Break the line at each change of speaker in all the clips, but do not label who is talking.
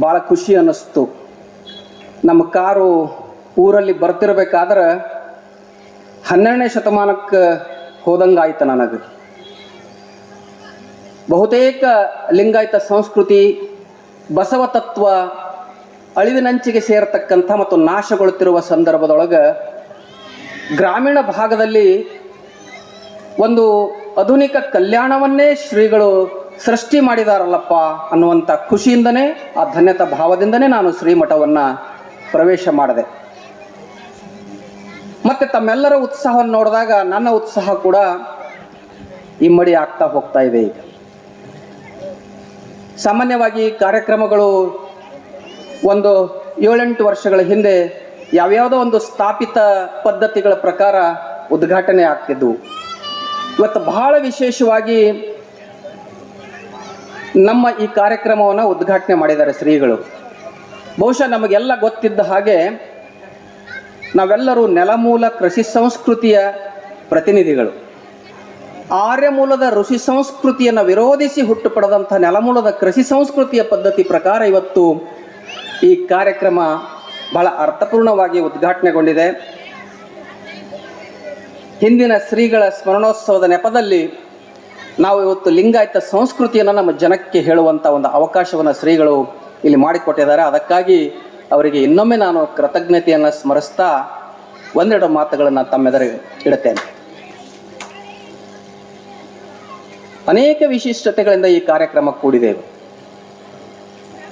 ಭಾಳ ಖುಷಿ ಅನ್ನಿಸ್ತು. ನಮ್ಮ ಕಾರು ಊರಲ್ಲಿ ಬರ್ತಿರ್ಬೇಕಾದ್ರೆ ಹನ್ನೆರಡನೇ ಶತಮಾನಕ್ಕೆ ಹೋದಂಗಾಯ್ತು ನನಗೆ. ಬಹುತೇಕ ಲಿಂಗಾಯತ ಸಂಸ್ಕೃತಿ, ಬಸವ ತತ್ವ, ಅಳಿವಿನಂಚಿಗೆ ಸೇರತಕ್ಕಂಥ ಮತ್ತು ನಾಶಗೊಳ್ಳುತ್ತಿರುವ ಸಂದರ್ಭದೊಳಗೆ ಗ್ರಾಮೀಣ ಭಾಗದಲ್ಲಿ ಒಂದು ಆಧುನಿಕ ಕಲ್ಯಾಣವನ್ನೇ ಶ್ರೀಗಳು ಸೃಷ್ಟಿ ಮಾಡಿದಾರಲ್ಲಪ್ಪ ಅನ್ನುವಂಥ ಖುಷಿಯಿಂದನೇ, ಆ ಧನ್ಯತಾ ಭಾವದಿಂದನೇ ನಾನು ಶ್ರೀಮಠವನ್ನು ಪ್ರವೇಶ ಮಾಡಿದೆ. ಮತ್ತು ತಮ್ಮೆಲ್ಲರ ಉತ್ಸಾಹವನ್ನು ನೋಡಿದಾಗ ನನ್ನ ಉತ್ಸಾಹ ಕೂಡ ಇಮ್ಮಡಿ ಆಗ್ತಾ ಹೋಗ್ತಾ ಇದೆ ಈಗ. ಸಾಮಾನ್ಯವಾಗಿ ಕಾರ್ಯಕ್ರಮಗಳು ಒಂದು ಏಳೆಂಟು ವರ್ಷಗಳ ಹಿಂದೆ ಯಾವ್ಯಾವುದೋ ಒಂದು ಸ್ಥಾಪಿತ ಪದ್ಧತಿಗಳ ಪ್ರಕಾರ ಉದ್ಘಾಟನೆ ಆಗ್ತಿದ್ವು. ಇವತ್ತು ಬಹಳ ವಿಶೇಷವಾಗಿ ನಮ್ಮ ಈ ಕಾರ್ಯಕ್ರಮವನ್ನು ಉದ್ಘಾಟನೆ ಮಾಡಿದ್ದಾರೆ ಶ್ರೀಗಳು ಬಹುಶಃ ನಮಗೆಲ್ಲ ಗೊತ್ತಿದ್ದ ಹಾಗೆ ನಾವೆಲ್ಲರೂ ನೆಲಮೂಲ ಕೃಷಿ ಸಂಸ್ಕೃತಿಯ ಪ್ರತಿನಿಧಿಗಳು. ಆರ್ಯ ಮೂಲದ ಋಷಿ ಸಂಸ್ಕೃತಿಯನ್ನು ವಿರೋಧಿಸಿ ಹುಟ್ಟು ಪಡೆದಂಥ ನೆಲಮೂಲದ ಕೃಷಿ ಸಂಸ್ಕೃತಿಯ ಪದ್ಧತಿ ಪ್ರಕಾರ ಇವತ್ತು ಈ ಕಾರ್ಯಕ್ರಮ ಬಹಳ ಅರ್ಥಪೂರ್ಣವಾಗಿ ಉದ್ಘಾಟನೆಗೊಂಡಿದೆ. ಹಿಂದಿನ ಶ್ರೀಗಳ ಸ್ಮರಣೋತ್ಸವದ ನೆಪದಲ್ಲಿ ನಾವು ಇವತ್ತು ಲಿಂಗಾಯತ ಸಂಸ್ಕೃತಿಯನ್ನು ನಮ್ಮ ಜನಕ್ಕೆ ಹೇಳುವಂಥ ಒಂದು ಅವಕಾಶವನ್ನು ಶ್ರೀಗಳು ಇಲ್ಲಿ ಮಾಡಿಕೊಟ್ಟಿದ್ದಾರೆ. ಅದಕ್ಕಾಗಿ ಅವರಿಗೆ ಇನ್ನೊಮ್ಮೆ ನಾನು ಕೃತಜ್ಞತೆಯನ್ನು ಸ್ಮರಿಸ್ತಾ ಒಂದೆರಡು ಮಾತುಗಳನ್ನು ತಮ್ಮೆದರೆ ಇಡುತ್ತೇನೆ. ಅನೇಕ ವಿಶಿಷ್ಟತೆಗಳಿಂದ ಈ ಕಾರ್ಯಕ್ರಮ ಕೂಡಿದೆ.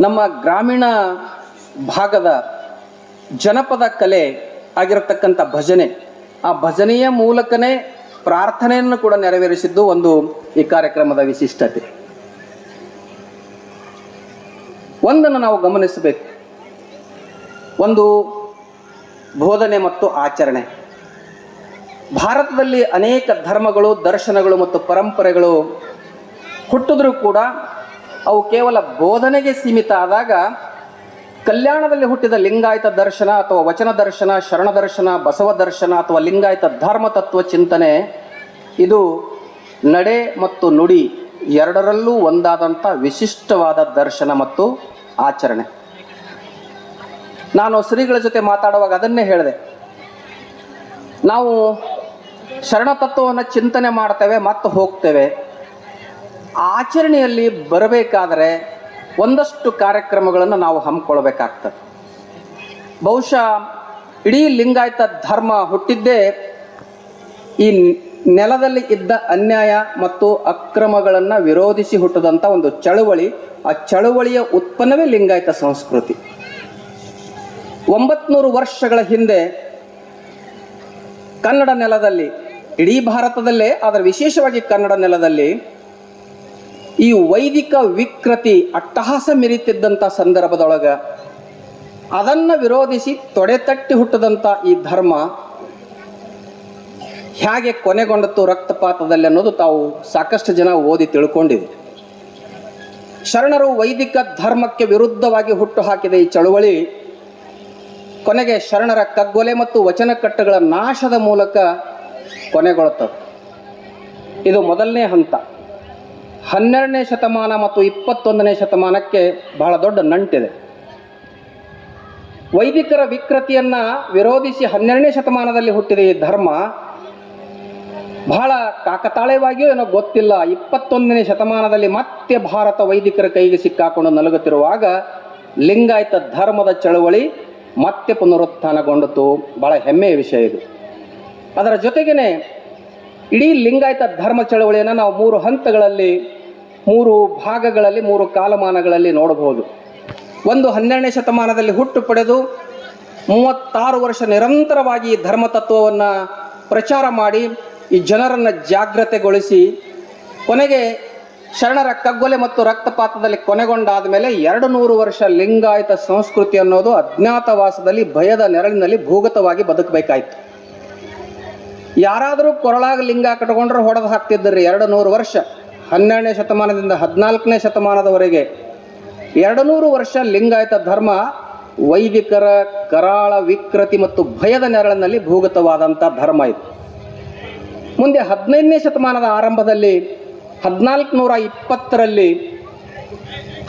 ನಮ್ಮ ಗ್ರಾಮೀಣ ಭಾಗದ ಜನಪದ ಕಲೆ ಆಗಿರತಕ್ಕಂಥ ಭಜನೆ, ಆ ಭಜನೆಯ ಮೂಲಕನೇ ಪ್ರಾರ್ಥನೆಯನ್ನು ಕೂಡ ನೆರವೇರಿಸಿದ್ದು ಒಂದು ಈ ಕಾರ್ಯಕ್ರಮದ ವಿಶಿಷ್ಟತೆ. ಒಂದನ್ನು ನಾವು ಗಮನಿಸಬೇಕು. ಒಂದು ಬೋಧನೆ ಮತ್ತು ಆಚರಣೆ. ಭಾರತದಲ್ಲಿ ಅನೇಕ ಧರ್ಮಗಳು, ದರ್ಶನಗಳು ಮತ್ತು ಪರಂಪರೆಗಳು ಹುಟ್ಟಿದ್ರೂ ಕೂಡ ಅವು ಕೇವಲ ಬೋಧನೆಗೆ ಸೀಮಿತ ಆದಾಗ ಕಲ್ಯಾಣದಲ್ಲಿ ಹುಟ್ಟಿದ ಲಿಂಗಾಯತ ದರ್ಶನ ಅಥವಾ ವಚನ ದರ್ಶನ, ಶರಣ ದರ್ಶನ, ಬಸವ ದರ್ಶನ ಅಥವಾ ಲಿಂಗಾಯತ ಧರ್ಮ ತತ್ವ ಚಿಂತನೆ, ಇದು ನಡೆ ಮತ್ತು ನುಡಿ ಎರಡರಲ್ಲೂ ಒಂದಾದಂಥ ವಿಶಿಷ್ಟವಾದ ದರ್ಶನ ಮತ್ತು ಆಚರಣೆ. ನಾನು ಶ್ರೀಗಳ ಜೊತೆ ಮಾತಾಡುವಾಗ ಅದನ್ನೇ ಹೇಳಿದೆ. ನಾವು ಶರಣ ತತ್ವವನ್ನು ಚಿಂತನೆ ಮಾಡ್ತೇವೆ ಮತ್ತು ಹೋಗ್ತೇವೆ. ಆಚರಣೆಯಲ್ಲಿ ಬರಬೇಕಾದರೆ ಒಂದಷ್ಟು ಕಾರ್ಯಕ್ರಮಗಳನ್ನು ನಾವು ಹಮ್ಮಿಕೊಳ್ಬೇಕಾಗ್ತದೆ ಬಹುಶಃ ಇಡೀ ಲಿಂಗಾಯತ ಧರ್ಮ ಹುಟ್ಟಿದ್ದೇ ಈ ನೆಲದಲ್ಲಿ ಇದ್ದ ಅನ್ಯಾಯ ಮತ್ತು ಅಕ್ರಮಗಳನ್ನು ವಿರೋಧಿಸಿ ಹುಟ್ಟದಂಥ ಒಂದು ಚಳುವಳಿ. ಆ ಚಳುವಳಿಯ ಉತ್ಪನ್ನವೇ ಲಿಂಗಾಯತ ಸಂಸ್ಕೃತಿ. ಒಂಬತ್ನೂರು ವರ್ಷಗಳ ಹಿಂದೆ ಕನ್ನಡ ನೆಲದಲ್ಲಿ, ಇಡೀ ಭಾರತದಲ್ಲೇ, ಆದರೆ ವಿಶೇಷವಾಗಿ ಕನ್ನಡ ನೆಲದಲ್ಲಿ ಈ ವೈದಿಕ ವಿಕೃತಿ ಅಟ್ಟಹಾಸ ಮೆರೀತಿದ್ದಂಥ ಸಂದರ್ಭದೊಳಗೆ ಅದನ್ನು ವಿರೋಧಿಸಿ ತೊಡೆತಟ್ಟಿ ಹುಟ್ಟದಂಥ ಈ ಧರ್ಮ ಹೇಗೆ ಕೊನೆಗೊಂಡತ್ತು ರಕ್ತಪಾತದಲ್ಲಿ ಅನ್ನೋದು ತಾವು ಸಾಕಷ್ಟು ಜನ ಓದಿ ತಿಳ್ಕೊಂಡಿದೆ ಶರಣರು ವೈದಿಕ ಧರ್ಮಕ್ಕೆ ವಿರುದ್ಧವಾಗಿ ಹುಟ್ಟು ಹಾಕಿದ ಈ ಚಳುವಳಿ ಕೊನೆಗೆ ಶರಣರ ಕಗ್ಗೊಲೆ ಮತ್ತು ವಚನಕಟ್ಟುಗಳ ನಾಶದ ಮೂಲಕ ಕೊನೆಗೊಳ್ಳುತ್ತದೆ ಇದು ಮೊದಲನೇ ಹಂತ. ಹನ್ನೆರಡನೇ ಶತಮಾನ ಮತ್ತು ಇಪ್ಪತ್ತೊಂದನೇ ಶತಮಾನಕ್ಕೆ ಬಹಳ ದೊಡ್ಡ ನಂಟಿದೆ. ವೈದಿಕರ ವಿಕೃತಿಯನ್ನು ವಿರೋಧಿಸಿ ಹನ್ನೆರಡನೇ ಶತಮಾನದಲ್ಲಿ ಹುಟ್ಟಿದ ಈ ಧರ್ಮ ಬಹಳ ಕಾಕತಾಳೆಯವಾಗಿಯೂ ಏನೋ ಗೊತ್ತಿಲ್ಲ. ಇಪ್ಪತ್ತೊಂದನೇ ಶತಮಾನದಲ್ಲಿ ಮತ್ತೆ ಭಾರತ ವೈದಿಕರ ಕೈಗೆ ಸಿಕ್ಕಾಕೊಂಡು ನಲುಗುತ್ತಿರುವಾಗ ಲಿಂಗಾಯತ ಧರ್ಮದ ಚಳುವಳಿ ಮತ್ತೆ ಪುನರುತ್ಥಾನಗೊಂಡಿತು. ಬಹಳ ಹೆಮ್ಮೆಯ ವಿಷಯ ಇದು. ಅದರ ಜೊತೆಗೇನೆ ಇಡೀ ಲಿಂಗಾಯತ ಧರ್ಮ ಚಳವಳಿಯನ್ನು ನಾವು ಮೂರು ಹಂತಗಳಲ್ಲಿ, ಮೂರು ಭಾಗಗಳಲ್ಲಿ, ಮೂರು ಕಾಲಮಾನಗಳಲ್ಲಿ ನೋಡಬಹುದು. ಒಂದು ಹನ್ನೆರಡನೇ ಶತಮಾನದಲ್ಲಿ ಹುಟ್ಟು ಪಡೆದು ಮೂವತ್ತಾರು ವರ್ಷ ನಿರಂತರವಾಗಿ ಈ ಧರ್ಮ ತತ್ವವನ್ನು ಪ್ರಚಾರ ಮಾಡಿ, ಈ ಜನರನ್ನು ಜಾಗ್ರತೆಗೊಳಿಸಿ ಕೊನೆಗೆ ಶರಣರ ಕಗ್ಗೊಲೆ ಮತ್ತು ರಕ್ತಪಾತದಲ್ಲಿ ಕೊನೆಗೊಂಡಾದ ಮೇಲೆ ಎರಡು ನೂರು ವರ್ಷ ಲಿಂಗಾಯತ ಸಂಸ್ಕೃತಿ ಅನ್ನೋದು ಅಜ್ಞಾತವಾಸದಲ್ಲಿ, ಭಯದ ನೆರಳಿನಲ್ಲಿ ಭೂಗತವಾಗಿ ಬದುಕಬೇಕಾಯ್ತು. ಯಾರಾದರೂ ಕೊರಳಾಗ ಲಿಂಗ ಕಟ್ಕೊಂಡ್ರೆ ಹೊಡೆದು ಹಾಕ್ತಿದ್ದರು. ಎರಡು ನೂರು ವರ್ಷ, ಹನ್ನೆರಡನೇ ಶತಮಾನದಿಂದ ಹದಿನಾಲ್ಕನೇ ಶತಮಾನದವರೆಗೆ ಎರಡು ನೂರು ವರ್ಷ ಲಿಂಗಾಯತ ಧರ್ಮ ವೈದಿಕರ ಕರಾಳ ವಿಕೃತಿ ಮತ್ತು ಭಯದ ನೆರಳಿನಲ್ಲಿ ಭೂಗತವಾದಂಥ ಧರ್ಮ ಇದು. ಮುಂದೆ ಹದಿನೈದನೇ ಶತಮಾನದ ಆರಂಭದಲ್ಲಿ ಹದಿನಾಲ್ಕು ನೂರ ಇಪ್ಪತ್ತರಲ್ಲಿ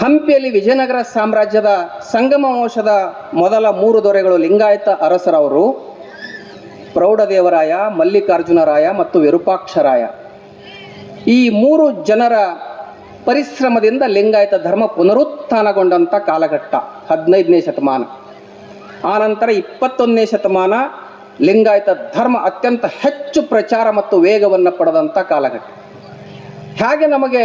ಹಂಪಿಯಲ್ಲಿ ವಿಜಯನಗರ ಸಾಮ್ರಾಜ್ಯದ ಸಂಗಮ ವಂಶದ ಮೊದಲ ಮೂರು ದೊರೆಗಳು ಲಿಂಗಾಯತ ಅರಸರವರು ಪ್ರೌಢದೇವರಾಯ, ಮಲ್ಲಿಕಾರ್ಜುನರಾಯ ಮತ್ತು ವಿರೂಪಾಕ್ಷರಾಯ. ಈ ಮೂರು ಜನರ ಪರಿಶ್ರಮದಿಂದ ಲಿಂಗಾಯತ ಧರ್ಮ ಪುನರುತ್ಥಾನಗೊಂಡಂಥ ಕಾಲಘಟ್ಟ, ಹದಿನೈದನೇ ಶತಮಾನ. ಆನಂತರ ಇಪ್ಪತ್ತೊಂದನೇ ಶತಮಾನ ಲಿಂಗಾಯತ ಧರ್ಮ ಅತ್ಯಂತ ಹೆಚ್ಚು ಪ್ರಚಾರ ಮತ್ತು ವೇಗವನ್ನು ಪಡೆದಂಥ ಕಾಲಘಟ್ಟ. ಹಾಗೆ ನಮಗೆ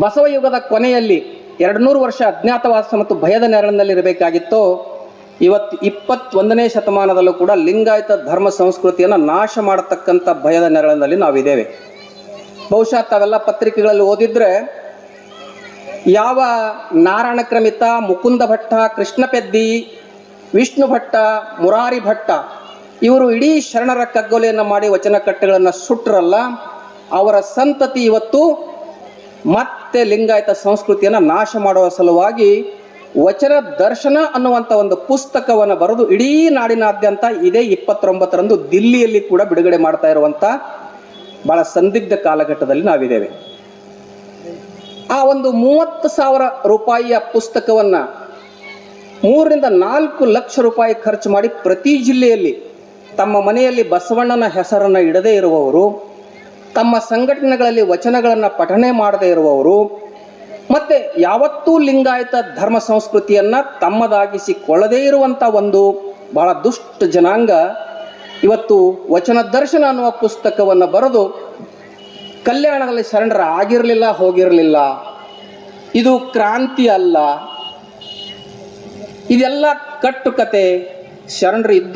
ಬಸವಯುಗದ ಕೊನೆಯಲ್ಲಿ ಎರಡು ನೂರು ವರ್ಷ ಅಜ್ಞಾತವಾಸ ಮತ್ತು ಭಯದ ನೆರಳಿನಲ್ಲಿರಬೇಕಾಗಿತ್ತು. ಇವತ್ತು ಇಪ್ಪತ್ತೊಂದನೇ ಶತಮಾನದಲ್ಲೂ ಕೂಡ ಲಿಂಗಾಯತ ಧರ್ಮ ಸಂಸ್ಕೃತಿಯನ್ನು ನಾಶ ಮಾಡತಕ್ಕಂಥ ಭಯದ ನೆರಳಿನಲ್ಲಿ ನಾವಿದ್ದೇವೆ. ಬಹುಶಃ ತಾವೆಲ್ಲ ಪತ್ರಿಕೆಗಳಲ್ಲಿ ಓದಿದ್ರೆ, ಯಾವ ನಾರಾಯಣ ಕ್ರಮಿತ, ಮುಕುಂದ ಭಟ್ಟ ಕೃಷ್ಣ ಪೆದ್ದಿ ವಿಷ್ಣು ಭಟ್ಟ, ಮುರಾರಿ ಭಟ್ಟ, ಇವರು ಇಡೀ ಶರಣರ ಕಗ್ಗೊಲೆಯನ್ನು ಮಾಡಿ ವಚನ ಕಟ್ಟೆಗಳನ್ನು ಸುಟ್ರಲ್ಲ, ಅವರ ಸಂತತಿ ಇವತ್ತು ಮತ್ತೆ ಲಿಂಗಾಯತ ಸಂಸ್ಕೃತಿಯನ್ನು ನಾಶ ಮಾಡುವ ಸಲುವಾಗಿ ವಚನ ದರ್ಶನ ಅನ್ನುವಂಥ ಒಂದು ಪುಸ್ತಕವನ್ನು ಬರೆದು ಇಡೀ ನಾಡಿನಾದ್ಯಂತ ಇದೇ ಇಪ್ಪತ್ತೊಂಬತ್ತರಂದು ದಿಲ್ಲಿಯಲ್ಲಿ ಕೂಡ ಬಿಡುಗಡೆ ಮಾಡ್ತಾ ಇರುವಂಥ ಬಹಳ ಸಂದಿಗ್ಧ ಕಾಲಘಟ್ಟದಲ್ಲಿ ನಾವಿದ್ದೇವೆ. ಆ ಒಂದು ಮೂವತ್ತು ಸಾವಿರ ರೂಪಾಯಿಯ ಪುಸ್ತಕವನ್ನು ಮೂರರಿಂದ ನಾಲ್ಕು ಲಕ್ಷ ರೂಪಾಯಿ ಖರ್ಚು ಮಾಡಿ ಪ್ರತಿ ಜಿಲ್ಲೆಯಲ್ಲಿ ತಮ್ಮ ಮನೆಯಲ್ಲಿ ಬಸವಣ್ಣನ ಹೆಸರನ್ನು ಇಡದೇ ಇರುವವರು, ತಮ್ಮ ಸಂಘಟನೆಗಳಲ್ಲಿ ವಚನಗಳನ್ನು ಪಠನೆ ಮಾಡದೇ ಇರುವವರು ಮತ್ತು ಯಾವತ್ತೂ ಲಿಂಗಾಯತ ಧರ್ಮ ಸಂಸ್ಕೃತಿಯನ್ನು ತಮ್ಮದಾಗಿಸಿಕೊಳ್ಳದೇ ಇರುವಂಥ ಒಂದು ಬಹಳ ದುಷ್ಟ ಜನಾಂಗ ಇವತ್ತು ವಚನ ದರ್ಶನ ಅನ್ನುವ ಪುಸ್ತಕವನ್ನು ಬರೆದು ಕಲ್ಯಾಣದಲ್ಲಿ ಶರಣರ ಆಗಿರಲಿಲ್ಲ, ಹೋಗಿರಲಿಲ್ಲ. ಇದು ಕ್ರಾಂತಿ ಅಲ್ಲ. ಇದೆಲ್ಲ ಕಟ್ಟುಕತೆ ಶರಣರು ಇದ್ರು